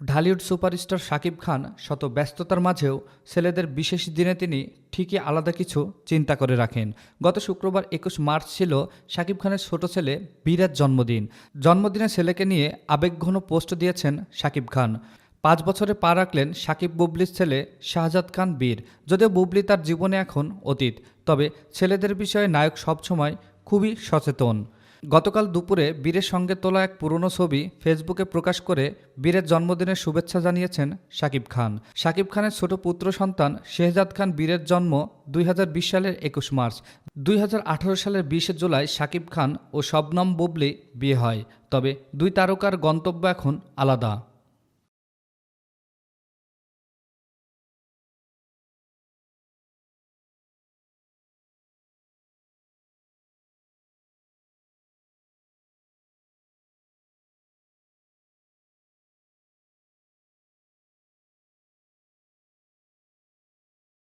Dhallywood superstar Shakib Khan শত ব্যস্ততার মাঝেও ছেলেদের বিশেষ দিনে তিনি ঠিকই আলাদা কিছু চিন্তা করে রাখেন। গত শুক্রবার একুশ মার্চ ছিল শাকিব খানের ছোট ছেলে বীরের জন্মদিন। জন্মদিনে ছেলেকে নিয়ে আবেগঘন পোস্ট দিয়েছেন শাকিব খান। পাঁচ বছরে পা রাখলেন সাকিব বুবলির ছেলে শাহজাদ খান বীর। যদিও বুবলি তার জীবনে এখন অতীত, তবে ছেলেদের বিষয়ে নায়ক সবসময় খুবই সচেতন। গতকাল দুপুরে বীরের সঙ্গে তোলা এক পুরনো ছবি ফেসবুকে প্রকাশ করে বীরের জন্মদিনের শুভেচ্ছা জানিয়েছেন শাকিব খান। শাকিব খানের ছোট পুত্র সন্তান শেহজাদ খান বীরের জন্ম দুই হাজার বিশ সালের একুশ মার্চ। দুই হাজার আঠারো সালের বিশে জুলাই শাকিব খান ও শবনম বুবলি বিয়ে হয়। তবে দুই তারকার গন্তব্য এখন আলাদা।